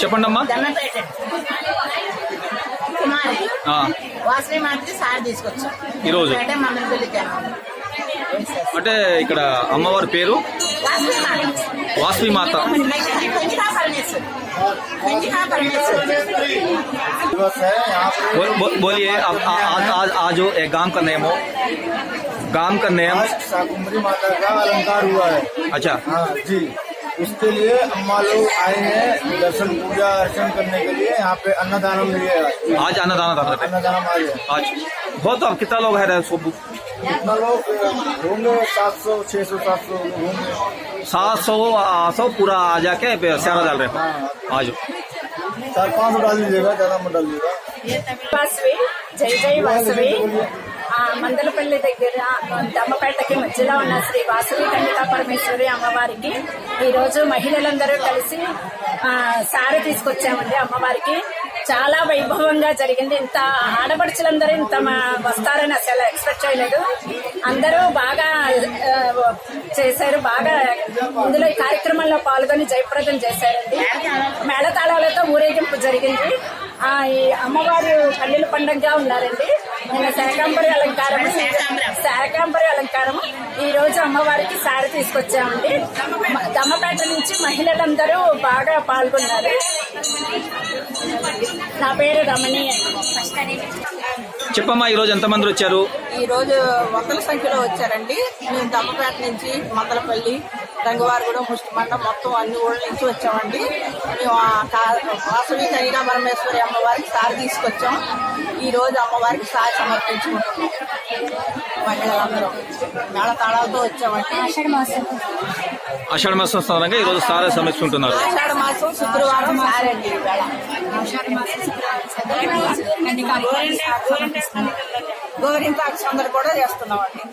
చెప్పండి అమ్మా దన్నపేట కుమారి ఆ, వాసవి మాత్రి సార్ తీసుకొచ్చాం ఈరోజు? అంటే మమ్మల్ని పిలిచాను అంటే ఇక్కడ అమ్మవారి పేరు వాసవి మాత్రి వాసవి మాత కంచికా పరమేశ్వరి కంచికా పరమేశ్వరి दिवस है यहाँ पे बो, बो, बोलिए अब आ- आज आज आज जो एक गांव का नेम हो गांव का नेम आज शाकुंभरी माता का अलंकार हुआ है अच्छा हाँ जी उसके लिए अम्मा लोग आए हैं दर्शन पूजा अर्चन करने के लिए। यहाँ पे अन्नदान लिए आज। अन्नदान दान अन्नदान आज आज। बहुत अब कितना लोग है कितना लोग होंगे? सात सौ छह सौ सात सौ होंगे। सात सौ आठ सौ पूरा आ जाके सारा डाल रहे हाँ, हाँ। आज। चार पाँच सौ डाल दीजिएगा ज़्यादा मत डाल दीजिएगा जय जय वासवे। మందలపల్లి దగ్గర దమ్మపేటకి మధ్యలో ఉన్న శ్రీ వాసవి కన్యకా పరమేశ్వరి అమ్మవారికి. ఈరోజు మహిళలందరూ కలిసి సారి తీసుకొచ్చామండి అమ్మవారికి. చాలా వైభవంగా జరిగింది. ఇంత ఆడపడుచులందరూ ఇంత వస్తారని అసలు ఎక్స్పెక్ట్ చేయలేదు. అందరూ బాగా చేశారు. బాగా ఇందులో ఈ కార్యక్రమంలో పాల్గొని జయప్రదం చేశారండి. మేళతాళాలతో ఊరేగింపు జరిగింది. ఈ అమ్మవారు పల్లెలు పండుగగా ఉన్నారండి. నిన్న శాకాంబరి అలంకారం శాకాంబరి. అలంకారం ఈ రోజు అమ్మవారికి సారి తీసుకొచ్చామండి. దమ్మపేట నుంచి మహిళలందరూ బాగా పాల్గొన్నారు. నా పేరు రమణి చెప్పమ్మా ఈ రోజు ఎంతమంది వచ్చారు? ఈ రోజు వందల సంఖ్యలో వచ్చారండి. మేము దమ్మపేట నుంచి మందలపల్లి రంగవారిగూడెం ముష్టిమండ మొత్తం అన్ని ఊళ్ళ నుంచి వచ్చామండి. మేము వాసవి కనిగా పరమేశ్వరి అమ్మవారికి సారి తీసుకొచ్చాం. ఈ రోజు అమ్మవారికి సారి సమర్పించుకుంటున్నాం. మహిళలందరం. మేళ తాళాలతో వచ్చామండి. ఆషాఢ మాసం. స్థానంగా ఈ రోజు సారా సమర్చుకుంటున్నారు ఆషాఢ మాసం శుక్రవారం సారి అండి ఈవేళ గోరింటాకు సందడి కూడా చేస్తున్నామండి.